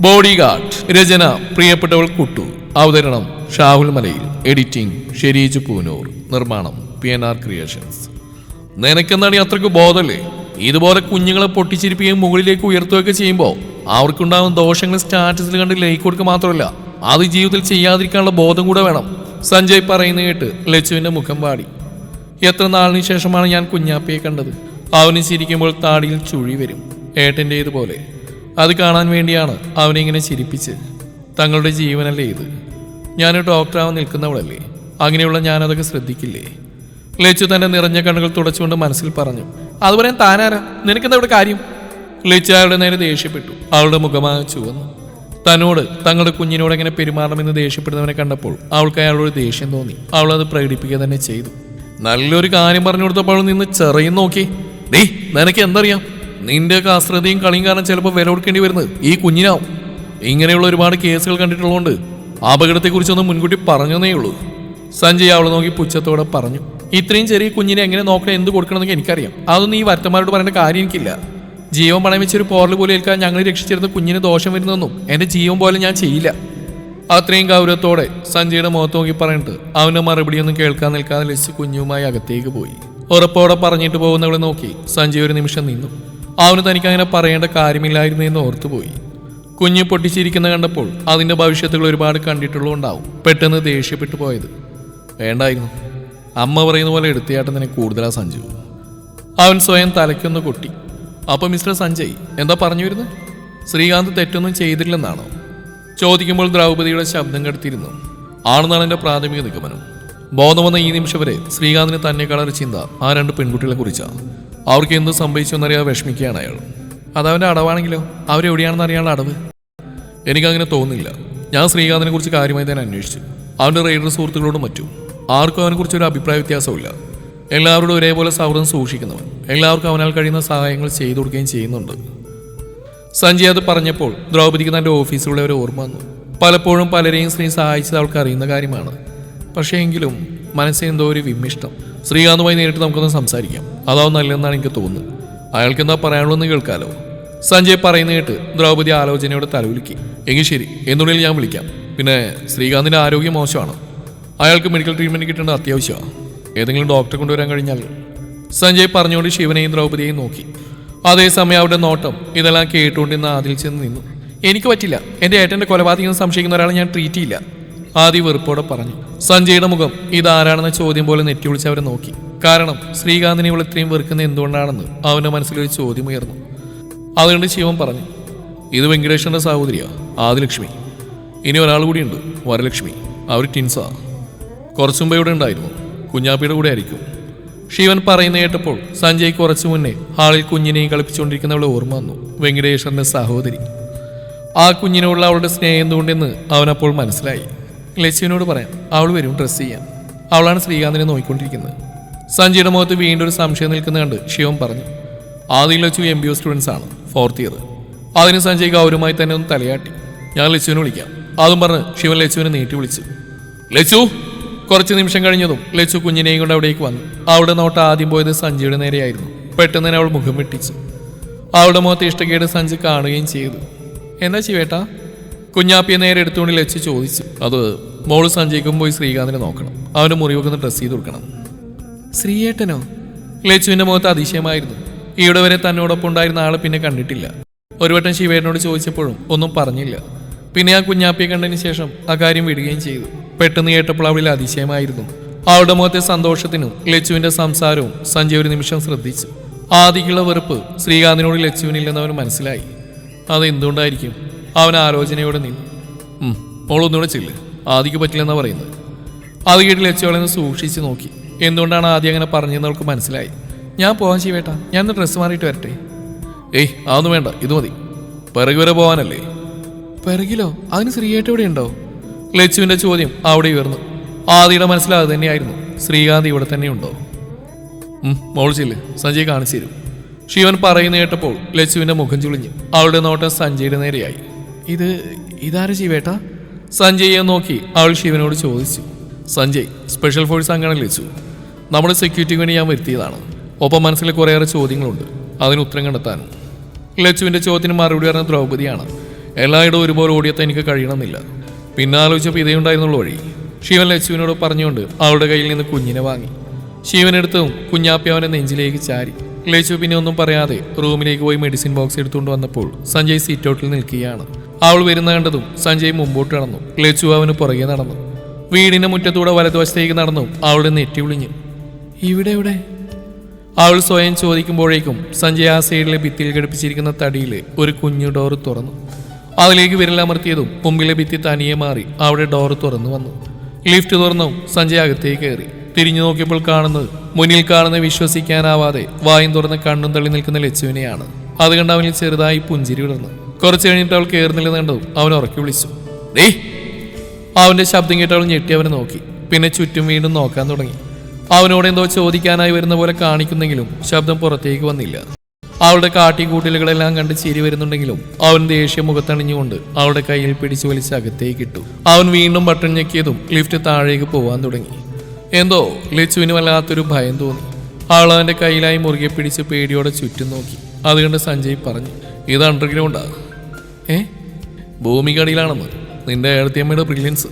Body guard രചന പ്രിയപ്പെട്ടവൾ കുട്ടു. അവതരണം ഷാഹുൽ മലയിൽ. എഡിറ്റിംഗ് ഷെരീജ് പൂനൂർ. നിർമ്മാണം പി എൻ ആർ ക്രിയേഷൻസ്. നിനക്കെന്താണ് അത്രയ്ക്ക് ബോധമല്ലേ? ഇതുപോലെ കുഞ്ഞുങ്ങളെ പൊട്ടിച്ചിരിപ്പിക്കുകയും മുകളിലേക്ക് ഉയർത്തുകയൊക്കെ ചെയ്യുമ്പോൾ അവർക്കുണ്ടാകുന്ന ദോഷങ്ങൾ സ്റ്റാറ്റസിൽ കണ്ട് ലൈക്ക് കൊടുക്കുക മാത്രമല്ല അത് ജീവിതത്തിൽ ചെയ്യാതിരിക്കാനുള്ള ബോധം കൂടെ വേണം. സഞ്ജയ് പറയുന്ന കേട്ട് ലച്ചുവിന്റെ മുഖം പാടി എത്ര നാളിന് ശേഷമാണ് ഞാൻ കുഞ്ഞാപ്പയെ കണ്ടത്? അവന് ചിരിക്കുമ്പോൾ താടിയിൽ ചുഴി വരും. ഏട്ടന്റേതുപോലെ അത് കാണാൻ വേണ്ടിയാണ് അവനിങ്ങനെ ചിരിപ്പിച്ച് തങ്ങളുടെ ജീവനല്ലേ ഇത്? ഞാൻ ഡോക്ടറാവാൻ നിൽക്കുന്നവളല്ലേ? അങ്ങനെയുള്ള ഞാനതൊക്കെ ശ്രദ്ധിക്കില്ലേ? ലച്ചു തന്റെ നിറഞ്ഞ കണ്ണുകൾ തുടച്ചുകൊണ്ട് മനസ്സിൽ പറഞ്ഞു അതുപോലെ താനാരാ? നിനക്കെന്താ ഇവിടെ കാര്യം? ലച്ചു അയാളുടെ നേരെ ദേഷ്യപ്പെട്ടു. അവളുടെ മുഖമാകെ ചുവന്നു. തന്നോട് തങ്ങളുടെ കുഞ്ഞിനോട് എങ്ങനെ പെരുമാറണമെന്ന് ദേഷ്യപ്പെടുന്നവനെ കണ്ടപ്പോൾ അവൾക്ക് അയാളോട് ദേഷ്യം തോന്നി. അവൾ അത് പ്രകടിപ്പിക്കുക തന്നെ ചെയ്തു. നല്ലൊരു കാര്യം പറഞ്ഞു കൊടുത്തപ്പോൾ നിന്ന് ചെറിയും നോക്കി. നീ നിനക്ക് എന്തറിയാം? നിന്റെ ഒക്കെ അശ്രദ്ധയും കളിയും കാരണം ചിലപ്പോൾ വില കൊടുക്കേണ്ടി വരുന്നത് ഈ കുഞ്ഞിനാവും. ഇങ്ങനെയുള്ള ഒരുപാട് കേസുകൾ കണ്ടിട്ടുള്ളതുകൊണ്ട് അപകടത്തെക്കുറിച്ചൊന്നും മുൻകൂട്ടി പറഞ്ഞതേ ഉള്ളൂ. സഞ്ജയ് അവളെ നോക്കി പുച്ഛത്തോടെ പറഞ്ഞു ഇത്രയും ചെറിയ കുഞ്ഞിനെ എങ്ങനെ നോക്കണം എന്ത് കൊടുക്കണമെന്നൊക്കെ എനിക്കറിയാം. അതൊന്നും ഈ വർത്തമാനോട് പറയേണ്ട കാര്യം എനിക്കില്ല. ജീവൻ പണയം വെച്ചൊരു പോറൽ പോലെ ഏൽക്കാൻ ഞങ്ങൾ രക്ഷിച്ചിരുന്ന കുഞ്ഞിന് ദോഷം വരുന്നതെന്നും എന്റെ ജീവൻ പോലെ ഞാൻ ചെയ്യില്ല. അത്രയും ഗൗരവത്തോടെ സഞ്ജയുടെ മുഖത്ത് നോക്കി പറഞ്ഞിട്ട് അവന്റെ മറുപടിയൊന്നും കേൾക്കാൻ നിൽക്കാതെ ലിസ്റ്റ് കുഞ്ഞുമായി അകത്തേക്ക് പോയി. ഉറപ്പോടെ പറഞ്ഞിട്ട് പോകുന്നവളെ നോക്കി സഞ്ജയ് ഒരു നിമിഷം നിന്നു. അവന് തനിക്ക് അങ്ങനെ പറയേണ്ട കാര്യമില്ലായിരുന്നു എന്ന് ഓർത്തുപോയി. കുഞ്ഞ് പൊട്ടിച്ചിരിക്കുന്ന കണ്ടപ്പോൾ അതിന്റെ ഭവിഷ്യത്തുകൾ ഒരുപാട് കണ്ടിട്ടുള്ളതുകൊണ്ടാവും പെട്ടെന്ന് ദേഷ്യപ്പെട്ടു പോയത്. വേണ്ടായിരുന്നു. അമ്മ പറയുന്ന പോലെ എടുത്തിയാട്ടത്തിനെ കൂടുതലാ സഞ്ജു. അവൻ സ്വയം തലയ്ക്കൊന്ന് കൊട്ടി. അപ്പൊ മിസ്റ്റർ സഞ്ജയ് എന്താ പറഞ്ഞു വരുന്നത് ശ്രീകാന്ത് തെറ്റൊന്നും ചെയ്തിട്ടില്ലെന്നാണോ ചോദിക്കുമ്പോൾ ദ്രൗപതിയുടെ ശബ്ദം കെടുത്തിരുന്നു. ആണെന്നാണ് എന്റെ പ്രാഥമിക നിഗമനം. ബോധം വന്ന ഈ നിമിഷം വരെ ശ്രീകാന്തിന് തന്നെ കളർ ചിന്ത ആ രണ്ട് പെൺകുട്ടികളെ കുറിച്ചാണ് അവർക്ക് എന്ത് സംഭവിച്ചു എന്നറിയാതെ വിഷമിക്കുകയാണ് അയാൾ. അതവന്റെ അടവാണെങ്കിലോ? അവരെവിടെയാണെന്ന് അറിയാനുള്ള അടവ്? എനിക്കങ്ങനെ തോന്നുന്നില്ല. ഞാൻ ശ്രീകാന്തിനെ കുറിച്ച് കാര്യമായി തന്നെ അന്വേഷിച്ചു. അവന്റെ റൈഡർ സുഹൃത്തുക്കളോടും മറ്റും. ആർക്കും അവനെക്കുറിച്ച് ഒരു അഭിപ്രായ വ്യത്യാസമില്ല എല്ലാവരോടും ഒരേപോലെ സൗഹൃദം സൂക്ഷിക്കുന്നവൻ. എല്ലാവർക്കും അവനാൽ കഴിയുന്ന സഹായങ്ങൾ ചെയ്തു കൊടുക്കുകയും ചെയ്യുന്നുണ്ട്. സഞ്ജയ് അത് പറഞ്ഞപ്പോൾ ദ്രൗപദിക്ക് തന്റെ ഓഫീസിലുള്ള ഒരു ഓർമ്മ വന്നു. പലപ്പോഴും പലരെയും ശ്രീ സഹായിച്ചത് അവൾക്ക് അറിയുന്ന കാര്യമാണ്. പക്ഷേ എങ്കിലും മനസ്സിൽ എന്തോ ഒരു വിമ്മിഷ്ടം. ശ്രീകാന്തുമായി നേരിട്ട് നമുക്കൊന്ന് സംസാരിക്കാം. അതാവും നല്ലതെന്നാണ് എനിക്ക് തോന്നുന്നത്. അയാൾക്ക് എന്താ പറയാനുള്ളതെന്ന് കേൾക്കാലോ. സഞ്ജയ് പറയുന്ന കേട്ട് ദ്രൗപദി ആലോചനയോടെ തലവിളിക്കി എങ്കിൽ ശരി എന്നുള്ളിൽ ഞാൻ വിളിക്കാം. പിന്നെ ശ്രീകാന്തിന്റെ ആരോഗ്യം മോശമാണ്? അയാൾക്ക് മെഡിക്കൽ ട്രീറ്റ്മെന്റ് കിട്ടേണ്ടത് അത്യാവശ്യമാണ് ഏതെങ്കിലും ഡോക്ടറെ കൊണ്ടുവരാൻ കഴിഞ്ഞാൽ. സഞ്ജയ് പറഞ്ഞുകൊണ്ട് ശിവനെയും ദ്രൗപദിയെയും നോക്കി. അതേസമയം അവരുടെ നോട്ടം ഇതെല്ലാം കേട്ടുകൊണ്ടിരുന്ന ആദിൽ ചെന്ന് നിന്നു. എനിക്ക് പറ്റില്ല. എന്റെ ഏട്ടന്റെ കൊലപാതകം സംശയിക്കുന്ന ഒരാളെ ഞാൻ ട്രീറ്റ് ചെയ്യില്ല. ആദി വെറുപ്പോടെ പറഞ്ഞു. സഞ്ജയുടെ മുഖം ഇതാരാണെന്ന ചോദ്യം പോലെ നെറ്റി വിളിച്ച് അവരെ നോക്കി. കാരണം ശ്രീകാന്തിനെ ഇവൾ ഇത്രയും വെറുക്കുന്ന എന്തുകൊണ്ടാണെന്ന് അവന്റെ മനസ്സിലൊരു ചോദ്യം ഉയർന്നു. അതുകൊണ്ട് ശിവൻ പറഞ്ഞു ഇത് വെങ്കടേശ്വരന്റെ സഹോദരിയാ ആദിലക്ഷ്മി. ഇനി ഒരാൾ കൂടിയുണ്ട് വരലക്ഷ്മി. അവർ ടിൻസാ കുറച്ചു മുമ്പ് ഇവിടെ ഉണ്ടായിരുന്നു കുഞ്ഞാപ്പിയുടെ കൂടെ ആയിരിക്കും. ശിവൻ പറയുന്ന കേട്ടപ്പോൾ സഞ്ജയ് കുറച്ചു മുന്നേ ഹാളിൽ കുഞ്ഞിനെയും കളിപ്പിച്ചുകൊണ്ടിരിക്കുന്നവളെ ഓർമ്മ വന്നു വെങ്കടേശ്വരന്റെ സഹോദരി. ആ കുഞ്ഞിനോടുള്ള അവളുടെ സ്നേഹം എന്തുകൊണ്ടെന്ന് അവനപ്പോൾ മനസ്സിലായി. ലക്ഷ്മിനോട് പറയാം അവൾ വരും ഡ്രസ്സ് ചെയ്യാൻ. അവളാണ് ശ്രീകാന്തിനെ നോക്കിക്കൊണ്ടിരിക്കുന്നത് സഞ്ജയുടെ മുഖത്ത് വീണ്ടും ഒരു സംശയം നിൽക്കുന്ന കണ്ട് ശിവം പറഞ്ഞു ആദ്യം Lachu M B O students ആണ് ഫോർത്ത് ഇയർ അതിന് സഞ്ജയ് ഗൗരവമായി തന്നെ ഒന്ന് തലയാട്ടി ഞാൻ ലച്ചുവിനെ വിളിക്കാം. അതും പറഞ്ഞ് ശിവൻ ലച്ചുവിനെ നീട്ടി വിളിച്ചു. ലച്ചു! കുറച്ച് നിമിഷം കഴിഞ്ഞതും ലച്ചു കുഞ്ഞിനെയും കൊണ്ട് അവിടേക്ക് വന്നു. അവളുടെ നോട്ട് ആദ്യം പോയത് സഞ്ജയുടെ നേരെയായിരുന്നു. പെട്ടെന്ന് തന്നെ അവൾ മുഖം വെട്ടിച്ചു. അവളുടെ മുഖത്ത് ഇഷ്ടക്കേട് സഞ്ജു കാണുകയും ചെയ്തു. എന്താ ശിവേട്ടാ? കുഞ്ഞാപ്പിയെ നേരെ എടുത്തുകൊണ്ട് ലച്ചു ചോദിച്ചു. അത് മോൾ സഞ്ജയ്ക്കും പോയി ശ്രീകാന്തിനെ നോക്കണം. അവന്റെ മുറിവൊക്കെ ഒന്ന് ഡ്രസ്സ് ചെയ്ത് കൊടുക്കണം. ശ്രീയേട്ടനോ? ലച്ചുവിന്റെ മുഖത്ത് അതിശയമായിരുന്നു. ഈയിടെ വരെ തന്നോടൊപ്പം ഉണ്ടായിരുന്ന ആളെ പിന്നെ കണ്ടിട്ടില്ല. ഒരു വട്ടം ശിവേട്ടനോട് ചോദിച്ചപ്പോഴും ഒന്നും പറഞ്ഞില്ല. പിന്നെ ആ കുഞ്ഞാപ്പിയെ കണ്ടതിന് ശേഷം ആ കാര്യം വിടുകയും ചെയ്തു. പെട്ടെന്ന് കേട്ടപ്പോൾ അവളിൽ അതിശയമായിരുന്നു. അവളുടെ മുഖത്തെ സന്തോഷത്തിനും ലച്ചുവിന്റെ സംസാരവും സഞ്ജയ് ഒരു നിമിഷം ശ്രദ്ധിച്ചു. ആദിക്കുള്ള വെറുപ്പ് ശ്രീകാന്തിനോട് ലച്ചുവിനില്ലെന്ന് അവന് മനസ്സിലായി. അത് എന്തുകൊണ്ടായിരിക്കും അവൻ ആലോചനയോടെ നിന്നു. മോളൊന്നുകൂടെ ചെല്ല്. ആദിക്ക് പറ്റില്ലെന്നാ പറയുന്നത്. അത് കേട്ടിൽ ലച്ചു അവളെ ഒന്ന് സൂക്ഷിച്ച് നോക്കി. എന്തുകൊണ്ടാണ് ആദ്യം അങ്ങനെ പറഞ്ഞതെന്ന് അവൾക്ക് മനസ്സിലായി. ഞാൻ പോകാൻ ചെയ്യേട്ടാ ഞാൻ ഒന്ന് ഡ്രസ്സ് മാറിയിട്ട് വരട്ടെ. ഏയ് അതൊന്നും വേണ്ട. ഇത് മതി. പിറകു വരെ പോകാനല്ലേ പിറകിലോ? അതിന് ശ്രീയേട്ട് ഇവിടെ ഉണ്ടോ? ലച്ചുവിന്റെ ചോദ്യം അവിടെ ഉയർന്നു. ആദിയുടെ മനസ്സിൽ അത് തന്നെയായിരുന്നു. ശ്രീകാന്ത് ഇവിടെ തന്നെ ഉണ്ടോ? മോളിച്ചില്ല സഞ്ജയ് കാണിച്ചു തരും. ശിവൻ പറയുന്ന കേട്ടപ്പോൾ ലച്ചുവിന്റെ മുഖം ചുളിഞ്ഞു. അവളുടെ നോട്ടം സഞ്ജയുടെ നേരെയായി. ഇത് ഇതാരും ശിവേട്ടാ? സഞ്ജയെ നോക്കി അവൾ ശിവനോട് ചോദിച്ചു സഞ്ജയ് സ്പെഷ്യൽ ഫോഴ്സ് അങ്ങനെ ലഭിച്ചു നമ്മുടെ സെക്യൂരിറ്റി വേണ്ടി ഞാൻ വരുത്തിയതാണ്. ഒപ്പം മനസ്സിൽ കുറേയേറെ ചോദ്യങ്ങളുണ്ട്. അതിന് ഉത്തരം കണ്ടെത്താനും. ലച്ചുവിന്റെ ചോദ്യത്തിന് മറുപടി പറഞ്ഞ ദ്രൗപതിയാണ് എല്ലായിടവും ഒരുപോലെ ഓടിയത്തെ എനിക്ക് കഴിയണമെന്നില്ല. പിന്നെ ആലോചിച്ചപ്പോൾ ഇതേ ഉണ്ടായിരുന്നുള്ളൂ വഴി. ശിവൻ ലച്ചുവിനോട് പറഞ്ഞുകൊണ്ട് അവളുടെ കയ്യിൽ നിന്ന് കുഞ്ഞിനെ വാങ്ങി. ശിവനെടുത്തും കുഞ്ഞാപ്പി അവനെ നെഞ്ചിലേക്ക് ചാരി. ലച്ചു പിന്നെ ഒന്നും പറയാതെ റൂമിലേക്ക് പോയി മെഡിസിൻ ബോക്സ് എടുത്തുകൊണ്ട് വന്നപ്പോൾ സഞ്ജയ് സീറ്റൗട്ടിൽ നിൽക്കുകയാണ്. അവൾ വരുന്ന കണ്ടതും സഞ്ജയ് മുമ്പോട്ട് നടന്നു. ലച്ചു അവന് പുറകെ നടന്നു. വീടിന്റെ മുറ്റത്തൂടെ വലതുവശത്തേക്ക് നടന്നു അവളുടെ നെറ്റി വിളിഞ്ഞു. ഇവിടെ എവിടെ അവൾ സ്വയം ചോദിക്കുമ്പോഴേക്കും സഞ്ജയ് ആ സൈഡിലെ ഭിത്തിയിൽ ഘടിപ്പിച്ചിരിക്കുന്ന തടിയിൽ ഒരു കുഞ്ഞു ഡോറ് തുറന്നു. അതിലേക്ക് വിരലമർത്തിയതും മുമ്പിലെ ഭിത്തി തനിയെ മാറി അവിടെ ഡോറ് തുറന്നു വന്നു. ലിഫ്റ്റ് തുറന്നു സഞ്ജയ് അകത്തേക്ക് കയറി. തിരിഞ്ഞു നോക്കിയപ്പോൾ കാണുന്നത് മുന്നിൽ കാണുന്ന വിശ്വസിക്കാനാവാതെ വായും തുറന്ന് കണ്ണും തള്ളി നിൽക്കുന്ന ലച്ചുവിനെയാണ്. അത് കണ്ട് അവനിൽ ചെറുതായി പുഞ്ചിരി വിടർന്നു. കുറച്ച് കഴിഞ്ഞിട്ട് അവൾ കയറുന്നില്ലെന്ന് കണ്ടതും അവൻ ഉറക്കി വിളിച്ചു. ദേ. അവന്റെ ശബ്ദം കേട്ട് അവൾ ഞെട്ടി അവനെ നോക്കി. പിന്നെ ചുറ്റും വീണ്ടും നോക്കാൻ തുടങ്ങി. അവനോട് എന്തോ ചോദിക്കാനായി വരുന്ന പോലെ കാണിക്കുന്നെങ്കിലും ശബ്ദം പുറത്തേക്ക് വന്നില്ല. അവളുടെ കാട്ടിക്കൂട്ടലുകളെല്ലാം കണ്ട് ചിരി വരുന്നുണ്ടെങ്കിലും അവൻ ദേഷ്യ മുഖത്തണിഞ്ഞുകൊണ്ട് അവളുടെ കയ്യിൽ പിടിച്ചു വലിച്ച് അകത്തേക്ക് ഇട്ടു. അവൻ വീണ്ടും ബട്ടൺ ഞെക്കിയതും ലിഫ്റ്റ് താഴേക്ക് പോവാൻ തുടങ്ങി. എന്തോ ലച്ചുവിന് വല്ലാത്തൊരു ഭയം തോന്നി. അവൾ അവന്റെ കയ്യിലായി മുറുകെ പിടിച്ച് പേടിയോടെ ചുറ്റും നോക്കി. അതുകൊണ്ട് സഞ്ജയ് പറഞ്ഞു ഇത് അണ്ടർഗ്രൗണ്ടാ ഏ? ഭൂമിക്കടിയിലാണെന്ന്. നിന്റെ ഏഴത്തിയമ്മയുടെ ബ്രില്യൻസ്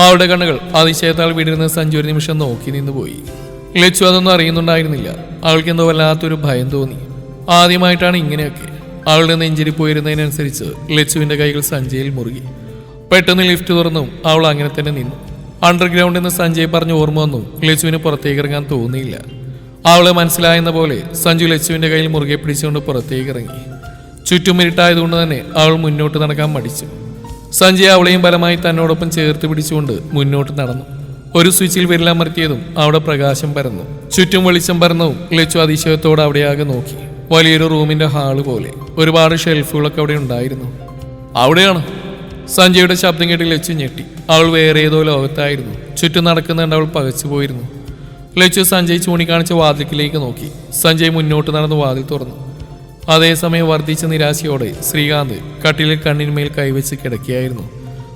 അവളുടെ കണ്ണുകൾ അതിശയത്താൽ വീടിരുന്ന് സഞ്ജു ഒരു നിമിഷം നോക്കി നിന്ന് പോയി ലച്ചു അതൊന്നും അറിയുന്നുണ്ടായിരുന്നില്ല. അവൾക്ക് എന്തോ വല്ലാത്തൊരു ഭയം തോന്നി. ആദ്യമായിട്ടാണ് ഇങ്ങനെയൊക്കെ. അവളുടെ നെഞ്ചിരി പോയിരുന്നതിനനുസരിച്ച് ലച്ചുവിന്റെ കൈകൾ സഞ്ജയിൽ മുറുകി. പെട്ടെന്ന് ലിഫ്റ്റ് തുറന്നു അവൾ അങ്ങനെ തന്നെ നിന്നു. അണ്ടർഗ്രൗണ്ടിൽ നിന്ന് സഞ്ജയ് പറഞ്ഞ് ഓർമ്മ വന്നു. ലച്ചുവിന് പുറത്തേക്ക് ഇറങ്ങാൻ തോന്നിയില്ല. അവളെ മനസ്സിലായെന്ന പോലെ സഞ്ജു ലച്ചുവിന്റെ കയ്യിൽ മുറുകെ പിടിച്ചുകൊണ്ട് പുറത്തേക്ക് ഇറങ്ങി ചുറ്റും ഇരുട്ടായതുകൊണ്ട് തന്നെ അവൾ മുന്നോട്ട് നടക്കാൻ മടിച്ചു. സഞ്ജയ് അവളെയും ബലമായി തന്നോടൊപ്പം ചേർത്ത് പിടിച്ചുകൊണ്ട് മുന്നോട്ട് നടന്നു. ഒരു സ്വിച്ചിൽ വിരലമർത്തിയതും അവിടെ പ്രകാശം പരന്നു. ചുറ്റും വെളിച്ചം പരന്നതും ലച്ചു അതിശയത്തോടെ അവിടെയാകെ നോക്കി. വലിയൊരു റൂമിന്റെ ഹാൾ പോലെ. ഒരുപാട് ഷെൽഫുകളൊക്കെ അവിടെ ഉണ്ടായിരുന്നു. അവിടെയാണ്. സഞ്ജയുടെ ശബ്ദം കേട്ട് ലച്ചു ഞെട്ടി. അവൾ വേറെ ഏതോ ലോകത്തായിരുന്നു. ചുറ്റും നടക്കുന്നുണ്ട് അവൾ പകച്ചു പോയിരുന്നു. ലച്ചു സഞ്ജയ് ചൂണിക്കാണിച്ച വാതിൽക്കിലേക്ക് നോക്കി. സഞ്ജയ് മുന്നോട്ട് നടന്ന് വാതിൽ തുറന്നു. അതേസമയം വർദ്ധിച്ച നിരാശയോടെ ശ്രീകാന്ത് കട്ടിലിൽ കണ്ണിന്മേൽ കൈവച്ച് കിടക്കുകയായിരുന്നു.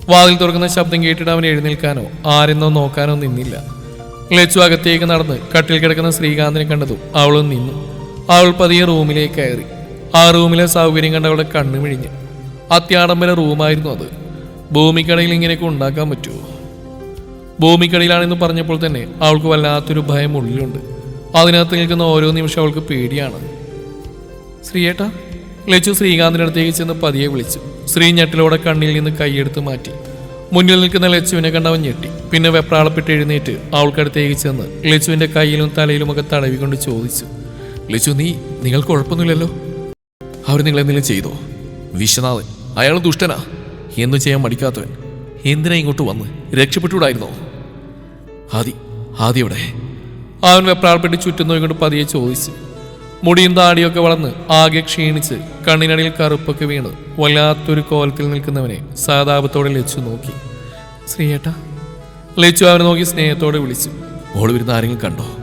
വാതിൽ തുറക്കുന്ന ശബ്ദം കേട്ടിട്ട് അവൻ എഴുന്നേൽക്കാനോ ആരെന്നോ നോക്കാനോ നിന്നില്ല. ലച്ചു അകത്തേക്ക് നടന്ന് കട്ടിൽ കിടക്കുന്ന ശ്രീകാന്തിനെ കണ്ടതും അവളും നിന്നു. അവൾ പതിയെ റൂമിലേക്ക് കയറി. ആ റൂമിലെ സൗകര്യം കണ്ട് അവളുടെ കണ്ണു മിഴിഞ്ഞു. അത്യാഡംബര റൂമായിരുന്നു അത്. ഭൂമിക്കടയിൽ ഇങ്ങനെയൊക്കെ ഉണ്ടാക്കാൻ പറ്റുമോ? ഭൂമിക്കടയിലാണെന്ന് പറഞ്ഞപ്പോൾ തന്നെ അവൾക്ക് വല്ലാത്തൊരു ഭയം ഉള്ളിലുണ്ട്. അതിനകത്ത് നിൽക്കുന്ന ഓരോ നിമിഷം അവൾക്ക് പേടിയാണ്. ശ്രീയേട്ടാ ലച്ചു ശ്രീകാന്തിന്റെ അടുത്തേക്ക് ചെന്ന് പതിയെ വിളിച്ചു. ശ്രീ ഞെട്ടിലോടെ കണ്ണിൽ നിന്ന് കൈയെടുത്ത് മാറ്റി. മുന്നിൽ നിൽക്കുന്ന ലച്ചുവിനെ കണ്ടവൻ ഞെട്ടി. പിന്നെ വെപ്രാളപ്പെട്ട് എഴുന്നേറ്റ് അവൾക്കടുത്തേക്ക് ചെന്ന് ലച്ചുവിന്റെ കയ്യിലും തലയിലുമൊക്കെ തടവിക്കൊണ്ട് ചോദിച്ചു ലച്ചു നീ നിങ്ങൾ കുഴപ്പമൊന്നുമില്ലല്ലോ? അവർ നിങ്ങളെന്തെങ്കിലും ചെയ്തോ? വിശ്വനാഥൻ അയാൾ ദുഷ്ടനാ. എന്ന് ചെയ്യാൻ മടിക്കാത്തവൻ. എന്തിനാ ഇങ്ങോട്ട് വന്ന്? രക്ഷപ്പെട്ടുകൂടായിരുന്നോ? ആദി ആദി അവൻ വെപ്രാളപ്പെട്ട് ചുറ്റും ഇങ്ങോട്ട് പതിയെ ചോദിച്ചു മുടിയും താടിയൊക്കെ വളർന്ന് ആകെ ക്ഷീണിച്ച് കണ്ണിനടിയിൽ കറുപ്പൊക്കെ വീണ് വല്ലാത്തൊരു കോലത്തിൽ നിൽക്കുന്നവനെ സഹതാപത്തോടെ ലച്ചു നോക്കി. ശ്രീയേട്ട ലച്ചു അവനെ നോക്കി സ്നേഹത്തോടെ വിളിച്ചു. മോൾ വരുന്ന ആരെങ്കിലും കണ്ടോ?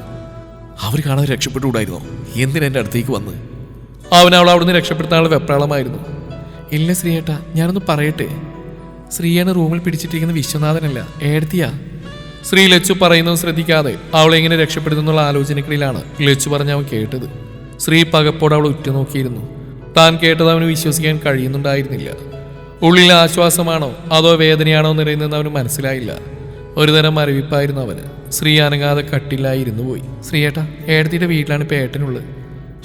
അവർ കാണാൻ രക്ഷപ്പെട്ടുകൂടായിരുന്നോ? എന്തിനാ എന്റെ അടുത്തേക്ക് വന്ന്? അവൻ അവൾ അവിടുന്ന് രക്ഷപ്പെടുത്താനുള്ള വെപ്രാളമായിരുന്നു. ഇല്ല ശ്രീയേട്ട ഞാനൊന്ന് പറയട്ടെ. ശ്രീയാണ് റൂമിൽ പിടിച്ചിട്ടിരിക്കുന്ന വിശ്വനാഥനല്ല ഏടത്തിയാ. ശ്രീ ലച്ചു പറയുന്നത് ശ്രദ്ധിക്കാതെ അവളെങ്ങനെ രക്ഷപ്പെടുത്തുന്നുള്ള ആലോചനക്കിടയിലാണ് ലച്ചു പറഞ്ഞ അവൻ കേട്ടത്. ശ്രീ പകപ്പോടെ അവൾ ഉറ്റുനോക്കിയിരുന്നു. താൻ കേട്ടത് അവന് വിശ്വസിക്കാൻ കഴിയുന്നുണ്ടായിരുന്നില്ല. ഉള്ളിൽ ആശ്വാസമാണോ അതോ വേദനയാണോ നിറയുന്നതെന്ന് അവന് മനസ്സിലായില്ല. ഒരുതരം മരവിപ്പായിരുന്നു അവന്. ശ്രീ അനങ്ങാതെ കട്ടില്ലായിരുന്നു പോയി. ശ്രീയേട്ട ഏടത്തിയുടെ വീട്ടിലാണ് ഇപ്പോൾ ഏട്ടനുള്ളത്.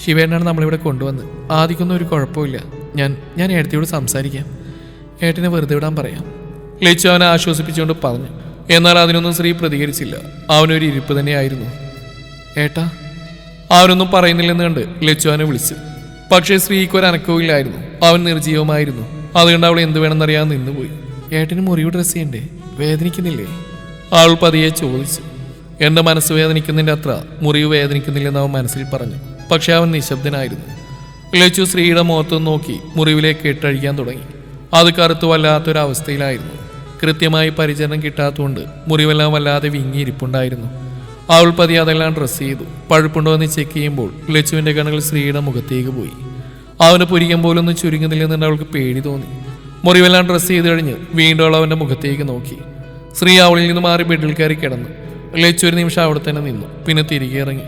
ശിവേട്ടനാണ് നമ്മളിവിടെ കൊണ്ടുവന്ന്. ആദ്യമൊന്നും ഒരു കുഴപ്പമില്ല. ഞാൻ ഞാൻ ഏടത്തിയോട് സംസാരിക്കാം. ഏട്ടനെ വെറുതെ വിടാൻ പറയാം. ലച്ചു അവനെ ആശ്വസിപ്പിച്ചുകൊണ്ട് പറഞ്ഞു. എന്നാൽ അതിനൊന്നും ശ്രീ പ്രതികരിച്ചില്ല. അവനൊരു ഇരിപ്പ് തന്നെയായിരുന്നു. ഏട്ടാ അവനൊന്നും പറയുന്നില്ലെന്ന് കണ്ട് ലച്ചുവാനെ വിളിച്ചു. പക്ഷേ സ്ത്രീക്ക് ഒരു അനക്കവും ഇല്ലായിരുന്നു അവൻ നിർജീവമായിരുന്നു അതുകൊണ്ട് അവൾ എന്ത് വേണമെന്നറിയാൻ നിന്നുപോയി. ഏട്ടന് മുറിവ് ഡ്രസ് ചെയ്യണ്ടേ? വേദനിക്കുന്നില്ലേ? അവൾ പതിയെ ചോദിച്ചു. എന്റെ മനസ്സ് വേദനിക്കുന്നതിന്റെ അത്ര മുറിവ് വേദനിക്കുന്നില്ലെന്ന് അവൻ മനസ്സിൽ പറഞ്ഞു. പക്ഷെ അവൻ നിശബ്ദനായിരുന്നു. ലച്ചു സ്ത്രീയുടെ മുഖത്ത് നോക്കി മുറിവിലേക്ക് ഇട്ടഴിക്കാൻ തുടങ്ങി. അത് കറുത്തു വല്ലാത്തൊരവസ്ഥയിലായിരുന്നു. കൃത്യമായി പരിചരണം കിട്ടാത്തതുകൊണ്ട് മുറിവെല്ലാം വല്ലാതെ വിങ്ങിയിരിപ്പുണ്ടായിരുന്നു. അവൾ പതി അതെല്ലാം ഡ്രസ്സ് ചെയ്തു. പഴുപ്പുണ്ടോ എന്ന് ചെക്ക് ചെയ്യുമ്പോൾ ലച്ചുവിന്റെ കണ്ണുകൾ ശ്രീയുടെ മുഖത്തേക്ക് പോയി. അവന് പുരികം പോലൊന്നും ചുരുങ്ങുന്നില്ലെന്ന് അവൾക്ക് പേടി തോന്നി. മുറിവെല്ലാം ഡ്രസ്സ് ചെയ്ത് കഴിഞ്ഞ് വീണ്ടും അവൾ അവന്റെ മുഖത്തേക്ക് നോക്കി. ശ്രീ അവളിൽ നിന്ന് മാറി ബെഡിൽ കയറി കിടന്നു. ലച്ചു ഒരു നിമിഷം അവിടെ തന്നെ നിന്നു. പിന്നെ തിരികെ ഇറങ്ങി.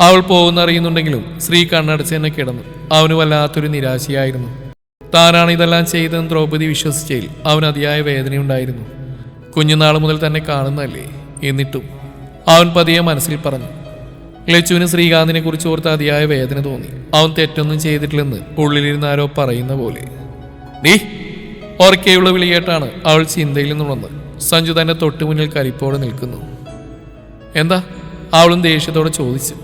അവൾ പോകുന്ന അറിയുന്നുണ്ടെങ്കിലും ശ്രീ കണ്ണടച്ച് തന്നെ കിടന്നു. അവന് വല്ലാത്തൊരു നിരാശയായിരുന്നു. താനാണ് ഇതെല്ലാം ചെയ്തതെന്ന് ദ്രൗപദി വിശ്വസിച്ചതിൽ അവനതിയായ വേദനയുണ്ടായിരുന്നു. കുഞ്ഞുനാൾ മുതൽ തന്നെ കാണുന്നതല്ലേ? എന്നിട്ടും അവൻ പതിയെ മനസ്സിൽ പറഞ്ഞു ലച്ചുവിന് ശ്രീകാന്തിനെ കുറിച്ച് ഓർത്ത് അതിയായ വേദന തോന്നി. അവൻ തെറ്റൊന്നും ചെയ്തിട്ടില്ലെന്ന് ഉള്ളിലിരുന്ന് ആരോ പറയുന്ന പോലെ. നീ ഓർക്കെയുള്ള വിളിയേട്ടാണ് അവൾ ചിന്തയിൽ നിന്നുണർന്ന് സഞ്ജു തന്റെ തൊട്ടു മുന്നിൽ കരിപ്പോടെ നിൽക്കുന്നു. എന്താ? അവളും ദേഷ്യത്തോടെ ചോദിച്ചു.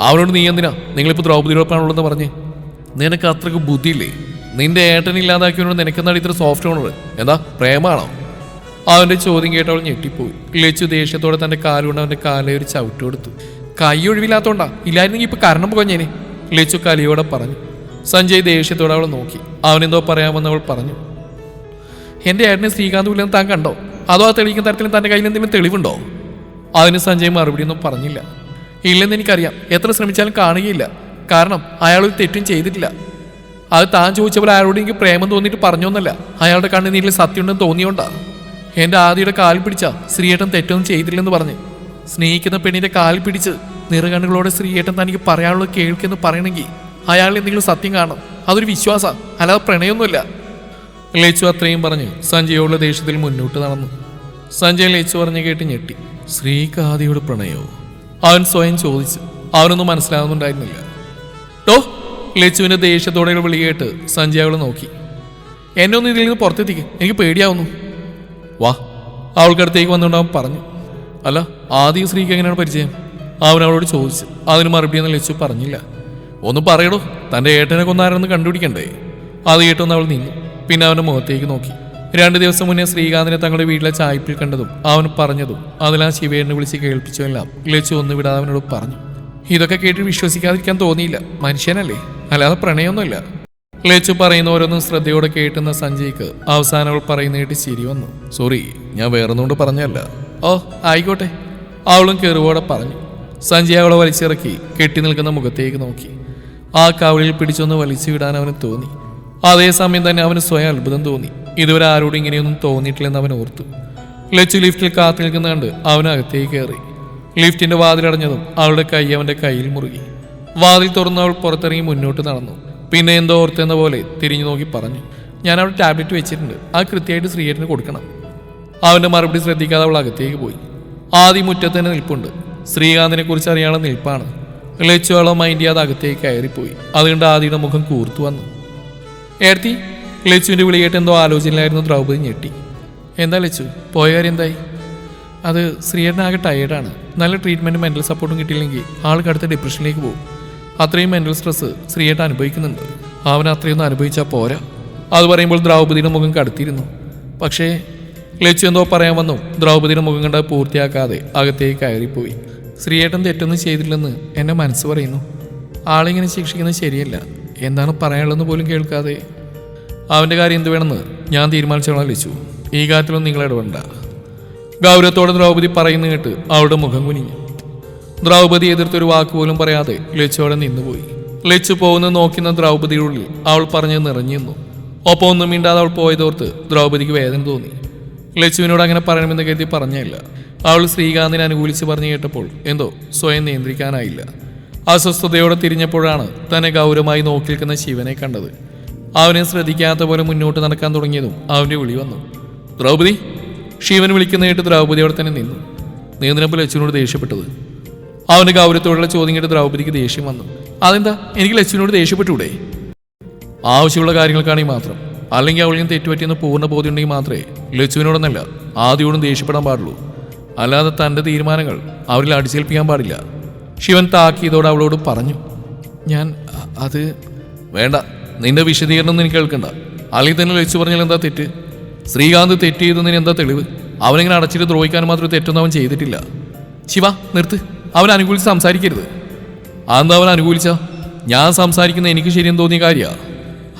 അവനോട് നീ എന്തിനാ? നിങ്ങളിപ്പോൾ ദ്രൗപതിയോടൊപ്പാണുള്ളതെന്ന് പറഞ്ഞ്. നിനക്ക് അത്രയ്ക്ക് ബുദ്ധിയില്ലേ? നിന്റെ ഏട്ടൻ ഇല്ലാതാക്കിയവനോട് നിനക്കെന്താണ് ഇത്ര സോഫ്റ്റ് ഓണർ എന്താ? പ്രേമാണോ? അവന്റെ ചോദ്യം കേട്ടവൾ ഞെട്ടിപ്പോയി. ലച്ചു ദേഷ്യത്തോടെ തന്റെ കാലുകൊണ്ട് അവന്റെ കാലിലെ ഒരു ചവിട്ട് കൊടുത്തു. കൈ ഒഴിവില്ലാത്തോണ്ടാ? ഇല്ലായിരുന്നെങ്കിൽ ഇപ്പൊ കരണം പോകഞ്ഞേനെ. ലച്ചു കലിയോടെ പറഞ്ഞു. സഞ്ജയ് ദേഷ്യത്തോടെ അവൾ നോക്കി. അവനെന്തോ പറയാമെന്ന് അവൾ പറഞ്ഞു. എന്റെ ഏട്ടനെ ശ്രീകാന്ത് ഇല്ലെന്ന് താൻ കണ്ടോ? അതോ ആ തെളിയിക്കുന്ന തരത്തിൽ തന്റെ കയ്യിൽ എന്തെങ്കിലും തെളിവുണ്ടോ? അതിന് സഞ്ജയ് മറുപടി ഒന്നും പറഞ്ഞില്ല. ഇല്ലെന്ന് എനിക്കറിയാം. എത്ര ശ്രമിച്ചാലും കാണുകയില്ല. കാരണം അയാൾ ഒരു തെറ്റും ചെയ്തിട്ടില്ല. അത് താൻ ചോദിച്ചപ്പോൾ അയാളോട് എനിക്ക് പ്രേമം തോന്നിയിട്ട് പറഞ്ഞൊന്നല്ല. അയാളുടെ കണ്ണുനീരിൽ സത്യമുണ്ടെന്ന് തോന്നിയോണ്ടാ? എന്റെ ആദിയുടെ കാൽ പിടിച്ച ശ്രീയേട്ടൻ തെറ്റൊന്നും ചെയ്തില്ലെന്ന് പറഞ്ഞ്. സ്നേഹിക്കുന്ന പെണ്ണിന്റെ കാൽ പിടിച്ച് നിറകണ്ണുകളോടെ ശ്രീയേട്ടൻ തനിക്ക് പറയാനുള്ളത് കേൾക്കെന്ന് പറയണമെങ്കിൽ അയാൾ എന്തെങ്കിലും സത്യം കാണും അതൊരു വിശ്വാസം അല്ലാതെ പ്രണയമൊന്നുമില്ല. ലേച്ചു അത്രയും പറഞ്ഞ് സഞ്ജയോടുള്ള ദേഷ്യത്തിൽ മുന്നോട്ട് നടന്നു. സഞ്ജയ് ലേച്ചു പറഞ്ഞ് കേട്ട് ഞെട്ടി. ശ്രീകാദിയുടെ പ്രണയോ അവൻ സ്വയം ചോദിച്ചു. അവനൊന്നും മനസ്സിലാകുന്നുണ്ടായിരുന്നില്ല ടോ ലച്ചുവിന്റെ ദേഷ്യത്തോടെയുള്ള വിളി കേട്ട് സഞ്ജയ് അവളെ നോക്കി. എന്നെ ഒന്ന് ഇതിൽ നിന്ന് പുറത്തെത്തിക്ക്. എനിക്ക് പേടിയാവുന്നു. വാ അവൾക്കടുത്തേക്ക് വന്നുകൊണ്ട് പറഞ്ഞു അല്ല ആദ്യം സ്ത്രീക്ക് എങ്ങനെയാണ് പരിചയം? അവൻ അവളോട് ചോദിച്ചു അതിന് മറുപടി എന്ന് ലച്ചു പറഞ്ഞില്ല. ഒന്ന് പറയടോ തന്റെ ഏട്ടനെ കൊന്നാരെന്ന് കണ്ടുപിടിക്കണ്ടേ? അത് കേട്ടൊന്ന് അവൾ നിന്നു. പിന്നെ അവന്റെ മുഖത്തേക്ക് നോക്കി. രണ്ട് ദിവസം മുന്നേ ശ്രീകാന്തിനെ തങ്ങളുടെ വീട്ടിലെ ചായപ്പിൽ കണ്ടതും അവൻ പറഞ്ഞതും അതിലാ ശിവേനെ വിളിച്ച് കേൾപ്പിച്ചതെല്ലാം ലച്ചു ഒന്ന് വിടാതെ അവനോട് പറഞ്ഞു. ഇതൊക്കെ കേട്ട് വിശ്വസിക്കാതിരിക്കാൻ തോന്നിയില്ല. മനുഷ്യനല്ലേ? അല്ലാതെ പ്രണയമൊന്നുമില്ല. ലച്ചു പറയുന്ന ഓരോന്നും ശ്രദ്ധയോടെ കേട്ടുന്ന സഞ്ജയ്ക്ക് അവസാനം അവൾ പറയുന്നതായിട്ട് ശരി വന്നു. സോറി ഞാൻ വേറൊന്നുകൊണ്ട് പറഞ്ഞല്ല ഓ ആയിക്കോട്ടെ. അവളും കെറുവോടെ പറഞ്ഞു. സഞ്ജയ് അവളെ വലിച്ചിറക്കി കെട്ടി നിൽക്കുന്ന മുഖത്തേക്ക് നോക്കി. ആ കവളിൽ പിടിച്ചൊന്ന് വലിച്ചു വിടാൻ അവന് തോന്നി. അതേസമയം തന്നെ അവന് സ്വയം അത്ഭുതം തോന്നി. ഇതുവരെ ആരോടും ഇങ്ങനെയൊന്നും തോന്നിയിട്ടില്ലെന്ന് അവൻ ഓർത്തു. ലച്ചു ലിഫ്റ്റിൽ കാത്തു നിൽക്കുന്ന കണ്ട് അവൻ അകത്തേക്ക് കയറി. ലിഫ്റ്റിന്റെ വാതിലടഞ്ഞതും അവളുടെ കൈ അവന്റെ കയ്യിൽ മുറുകി. വാതിൽ തുറന്ന് അവൾ പുറത്തിറങ്ങി മുന്നോട്ട് നടന്നു. പിന്നെ എന്തോ ഓർത്തെന്ന പോലെ തിരിഞ്ഞു നോക്കി പറഞ്ഞു. ഞാൻ അവിടെ ടാബ്ലറ്റ് വെച്ചിട്ടുണ്ട്. അത് കൃത്യമായിട്ട് ശ്രീയേട്ടന് കൊടുക്കണം. അവന്റെ മറുപടി ശ്രദ്ധിക്കാതെ അവൾ അകത്തേക്ക് പോയി. ആദ്യം മുറ്റത്ത് തന്നെ നിൽപ്പുണ്ട്. ശ്രീകാന്തിനെ കുറിച്ച് അറിയാനുള്ള നിൽപ്പാണ്. ലച്ചു അവളെ മൈൻഡ് ചെയ്യാതെ അകത്തേക്ക് കയറിപ്പോയി. അതുകൊണ്ട് ആദിയുടെ മുഖം കൂർത്തു വന്നു. ഏർത്തി ലച്ചുവിന്റെ വിളി കേട്ട് എന്തോ ആലോചനയിലായിരുന്നു ദ്രൗപദി ഞെട്ടി. എന്താ ലച്ചു? പോയ കാര്യം എന്തായി? അത് ശ്രീയേട്ടനാകെ ടയേർഡാണ് നല്ല ട്രീറ്റ്മെന്റും മെന്റൽ സപ്പോർട്ടും കിട്ടിയില്ലെങ്കിൽ ആൾക്ക് അടുത്ത ഡിപ്രഷനിലേക്ക് പോകും. അത്രയും മെന്റൽ സ്ട്രെസ് ശ്രീയേട്ട അനുഭവിക്കുന്നുണ്ട്. അവൻ അത്രയൊന്നും അനുഭവിച്ചാൽ പോരാ. അത് പറയുമ്പോൾ ദ്രൗപതിയുടെ മുഖം കടുത്തിരുന്നു. പക്ഷേ ലച്ചു എന്തോ പറയാൻ വന്നു. ദ്രൗപദിയുടെ മുഖം കണ്ട പൂർത്തിയാക്കാതെ അകത്തേക്ക് കയറിപ്പോയി. ശ്രീയേട്ടൻ തെറ്റൊന്നും ചെയ്തില്ലെന്ന് എന്റെ മനസ്സ് പറയുന്നു. ആളിങ്ങനെ ശിക്ഷിക്കുന്നത് ശരിയല്ല. എന്താണ് പറയാനുള്ളതെന്ന് പോലും കേൾക്കാതെ. അവന്റെ കാര്യം എന്ത് വേണമെന്ന് ഞാൻ തീരുമാനിച്ചോളാം ലച്ചു. ഈ കാര്യത്തിലൊന്നും നിങ്ങൾ ഇടപെടണ്ട. ഗൗരവത്തോടെ ദ്രൗപതി പറയുന്ന കേട്ട് അവളുടെ മുഖം കുനിഞ്ഞു. ദ്രൗപദി എതിർത്തൊരു വാക്കുപോലും പറയാതെ ലച്ചോടെ നിന്നുപോയി. ലച്ചു പോകുന്നത് നോക്കുന്ന ദ്രൗപദിയുടെ ഉള്ളിൽ അവൾ പറഞ്ഞ് നിറഞ്ഞിരുന്നു. ഒപ്പം ഒന്നും മിണ്ടാതെ അവൾ പോയതോർത്ത് ദ്രൗപതിക്ക് വേദന തോന്നി. ലച്ചുവിനോട് അങ്ങനെ പറയണമെന്ന് കരുതി പറഞ്ഞില്ല. അവൾ ശ്രീകാന്തിനെ അനുകൂലിച്ച് പറഞ്ഞു കേട്ടപ്പോൾ എന്തോ സ്വയം നിയന്ത്രിക്കാനായില്ല. അസ്വസ്ഥതയോടെ തിരിഞ്ഞപ്പോഴാണ് തന്നെ ഗൗരവമായി നോക്കി നിൽക്കുന്ന ശിവനെ കണ്ടത്. അവനെ ശ്രദ്ധിക്കാത്ത പോലെ മുന്നോട്ട് നടക്കാൻ തുടങ്ങിയതും അവന്റെ വിളി വന്നു. ദ്രൗപതി ശിവൻ വിളിക്കുന്ന കേട്ട് ദ്രൗപദി അവിടെ തന്നെ നിന്നു. നീന്തിനപ്പോൾ ലച്ചുവിനോട് ദേഷ്യപ്പെട്ടത്? അവന്റെ ഗൗരവത്തോടുള്ള ചോദ്യം കേട്ട് ദ്രൗപദിക്ക് ദേഷ്യം വന്നു. അതെന്താ? എനിക്ക് ലച്ചുവിനോട് ദേഷ്യപ്പെട്ടൂടെ ആവശ്യമുള്ള കാര്യങ്ങൾക്കാണെങ്കിൽ മാത്രം. അല്ലെങ്കിൽ അവളിൽ നിന്ന് തെറ്റുപറ്റിയെന്ന് പൂർണ ബോധ്യം ഉണ്ടെങ്കിൽ മാത്രമേ ലച്ചുവിനോടൊന്നല്ല ആദ്യോടും ദേഷ്യപ്പെടാൻ പാടുള്ളൂ. അല്ലാതെ തന്റെ തീരുമാനങ്ങൾ അവരിൽ അടിച്ചേൽപ്പിക്കാൻ പാടില്ല. ശിവൻ താക്കിയതോടെ അവളോട് പറഞ്ഞു ഞാൻ അത് വേണ്ട. നിന്റെ വിശദീകരണം എനിക്ക് കേൾക്കണ്ട. അല്ലെങ്കിൽ തന്നെ ലച്ചു പറഞ്ഞാൽ എന്താ തെറ്റ്? ശ്രീകാന്ത് തെറ്റ് ചെയ്തതിന് എന്താ തെളിവ്? അവനിങ്ങനെ അടച്ചിട്ട് ദ്രോഹിക്കാൻ മാത്രം തെറ്റൊന്നും അവൻ ചെയ്തിട്ടില്ല. ശിവ നിർത്ത്. അവൻ അനുകൂലിച്ച് സംസാരിക്കരുത്. അതെന്താ അവൻ അനുകൂലിച്ച? ഞാൻ സംസാരിക്കുന്ന എനിക്ക് ശരിയെന്ന് തോന്നിയ കാര്യമാണ്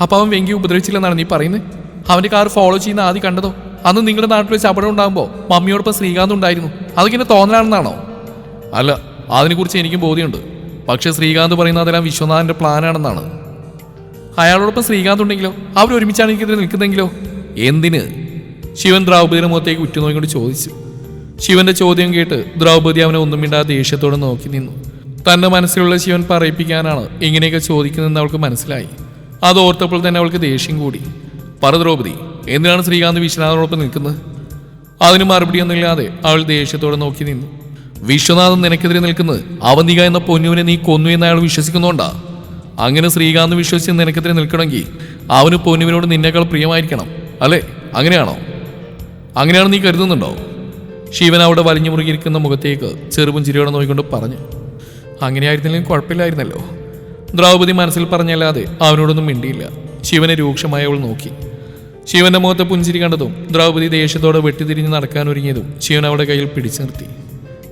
അപ്പം അവൻ വെങ്കി ഉപദ്രവിച്ചില്ലെന്നാണ് നീ പറയുന്നത് അവന്റെ കാർ ഫോളോ ചെയ്യുന്ന ആദ്യം കണ്ടതോ? അന്ന് നിങ്ങളുടെ നാട്ടിൽ വെച്ച് അപകടം ഉണ്ടാകുമ്പോൾ മമ്മിയോടൊപ്പം ശ്രീകാന്ത് ഉണ്ടായിരുന്നു. അതൊക്കെ തോന്നലാണെന്നാണോ? അല്ല അതിനെക്കുറിച്ച് എനിക്കും ബോധ്യമുണ്ട്. പക്ഷേ ശ്രീകാന്ത് പറയുന്ന അതെല്ലാം വിശ്വനാഥന്റെ പ്ലാനാണെന്നാണ് അയാളോടൊപ്പം ശ്രീകാന്ത് ഉണ്ടെങ്കിലോ? അവർ ഒരുമിച്ചാണ് എനിക്കെതിരെ നിൽക്കുന്നെങ്കിലോ എന്തിന്? ശിവൻ ദ്രൗപതിയുടെ മുഖത്തേക്ക് ഉറ്റുനോക്കിക്കൊണ്ട് ചോദിച്ചു. ശിവന്റെ ചോദ്യം കേട്ട് ദ്രൗപദി അവനെ ഒന്നും മിണ്ടാതെ ദേഷ്യത്തോടെ നോക്കി നിന്നു. തന്റെ മനസ്സിലുള്ള ശിവൻ പറയിപ്പിക്കാനാണ് ഇങ്ങനെയൊക്കെ ചോദിക്കുന്നതെന്ന് അവൾക്ക് മനസ്സിലായി. അത് ഓർത്തപ്പോൾ തന്നെ അവൾക്ക് ദേഷ്യം കൂടി. പറ ദ്രൗപദി എന്തിനാണ് ശ്രീകാന്ത് വിശ്വനാഥനോടൊപ്പം നിൽക്കുന്നത്? അതിന് മറുപടിയൊന്നുമില്ലാതെ അവൾ ദേഷ്യത്തോടെ നോക്കി നിന്നു. വിശ്വനാഥൻ നിനക്കെതിരെ നിൽക്കുന്നത് അവന്തിക എന്ന പൊന്നുവിനെ നീ കൊന്നു എന്ന് അയാൾ വിശ്വസിക്കുന്നുണ്ടാ? അങ്ങനെ ശ്രീകാന്ത് വിശ്വസിച്ച് നിനക്കെതിരെ നിൽക്കണമെങ്കിൽ അവന് പൊന്നുവിനോട് നിന്നേക്കാൾ പ്രിയമായിരിക്കണം അല്ലേ? അങ്ങനെയാണോ? അങ്ങനെയാണ് നീ കരുതുന്നുണ്ടോ? ശിവൻ അവിടെ വലിഞ്ഞു മുറുകിയിരിക്കുന്ന മുഖത്തേക്ക് ചെറുപും ചിരിയോടെ നോക്കിക്കൊണ്ട് പറഞ്ഞു അങ്ങനെയായിരുന്നില്ലെങ്കിൽ കുഴപ്പമില്ലായിരുന്നല്ലോ. ദ്രൗപദി മനസ്സിൽ പറഞ്ഞല്ലാതെ അവനോടൊന്നും മിണ്ടിയില്ല. ശിവനെ രൂക്ഷമായി അവൾ നോക്കി. ശിവന്റെ മുഖത്തെ പുഞ്ചിരി കണ്ടതും ദ്രൗപദി ദേഷ്യത്തോടെ വെട്ടിതിരിഞ്ഞ് നടക്കാനൊരുങ്ങിയതും ശിവൻ അവളുടെ കയ്യിൽ പിടിച്ചു നിർത്തി.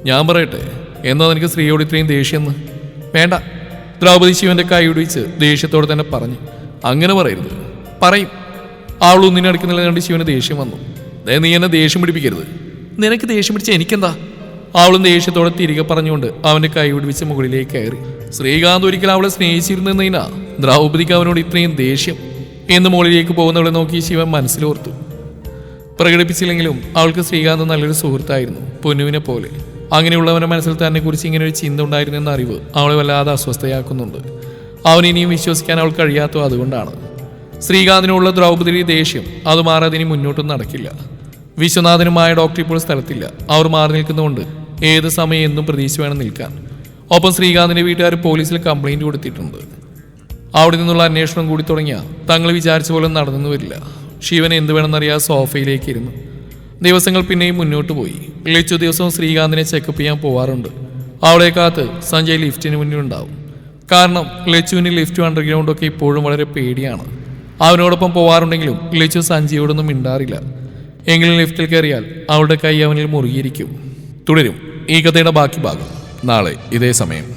ഞാൻ പറയട്ടെ എന്നാ നിനക്ക് സ്ത്രീയോട് ഇത്രയും ദേഷ്യമെന്ന് വേണ്ട. ദ്രൗപദി ശിവന്റെ കൈ ഒടിച്ച് ദേഷ്യത്തോടെ തന്നെ പറഞ്ഞു അങ്ങനെ പറയരുത്. പറയും. അവൾ ഒന്നിനെ അടുക്കുന്നില്ല കണ്ട് ശിവന് ദേഷ്യം വന്നു. നീ എന്നെ ദേഷ്യം പിടിപ്പിക്കരുത്. നിനക്ക് ദേഷ്യം പിടിച്ച എനിക്കെന്താ? അവളും ദേഷ്യത്തോടെ തിരികെ പറഞ്ഞുകൊണ്ട് അവന്റെ കൈ പിടിപ്പിച്ച് മുകളിലേക്ക് കയറി. ശ്രീകാന്ത് ഒരിക്കൽ അവളെ സ്നേഹിച്ചിരുന്നതിനാ ദ്രൗപദിക്ക് അവനോട് ഇത്രയും ദേഷ്യം. എന്ന് മുകളിലേക്ക് പോകുന്നവളെ നോക്കി ശിവൻ മനസ്സിലോർത്തു. പ്രകടിപ്പിച്ചില്ലെങ്കിലും അവൾക്ക് ശ്രീകാന്ത് നല്ലൊരു സുഹൃത്തായിരുന്നു പൊന്നുവിനെ പോലെ. അങ്ങനെയുള്ളവന്റെ മനസ്സിൽ തന്നെ കുറിച്ച് ഇങ്ങനെ ഒരു ചിന്ത ഉണ്ടായിരുന്നെന്ന അറിവ് അവളെ വല്ലാതെ അസ്വസ്ഥയാക്കുന്നുണ്ട്. അവൻ ഇനിയും വിശ്വസിക്കാൻ അവൾ കഴിയാത്തോ അതുകൊണ്ടാണ് ശ്രീകാന്തിനുള്ള ദ്രൗപദി ദേഷ്യം അത് മാറാതിനി മുന്നോട്ടും നടക്കില്ല. വിശ്വനാഥനുമായ ഡോക്ടർ ഇപ്പോൾ സ്ഥലത്തില്ല. അവർ മാറി നിൽക്കുന്നതുകൊണ്ട് ഏത് സമയം എന്നും പ്രതീക്ഷ വേണം നിൽക്കാൻ. ഒപ്പം ശ്രീകാന്തിന്റെ വീട്ടുകാർ പോലീസിൽ കംപ്ലൈന്റ് കൊടുത്തിട്ടുണ്ട്. അവിടെ നിന്നുള്ള അന്വേഷണം കൂടി തുടങ്ങിയ തങ്ങൾ വിചാരിച്ച പോലെ നടന്നു വരില്ല. ശിവൻ എന്ത് വേണമെന്നറിയാതെ സോഫയിലേക്ക് ഇരുന്നു ദിവസങ്ങൾ പിന്നെയും മുന്നോട്ട് പോയി. ലച്ചു ദിവസവും ശ്രീകാന്തിനെ ചെക്കപ്പ് ചെയ്യാൻ പോവാറുണ്ട്. അവളെ കാത്ത് സഞ്ജയ് ലിഫ്റ്റിന് മുന്നിൽ ഉണ്ടാവും. കാരണം ലച്ചുവിന് ലിഫ്റ്റ് അണ്ടർഗ്രൗണ്ട് ഒക്കെ ഇപ്പോഴും വളരെ പേടിയാണ്. അവനോടൊപ്പം പോവാറുണ്ടെങ്കിലും ലച്ചു സഞ്ജയോടൊന്നും മിണ്ടാറില്ല. എങ്കിലും ലിഫ്റ്റിൽ കയറിയാൽ അവളുടെ കൈ അവനിൽ മുറുകിയിരിക്കും. തുടരും. ഈ കഥയുടെ ബാക്കി ഭാഗം. നാളെ ഇതേ സമയം.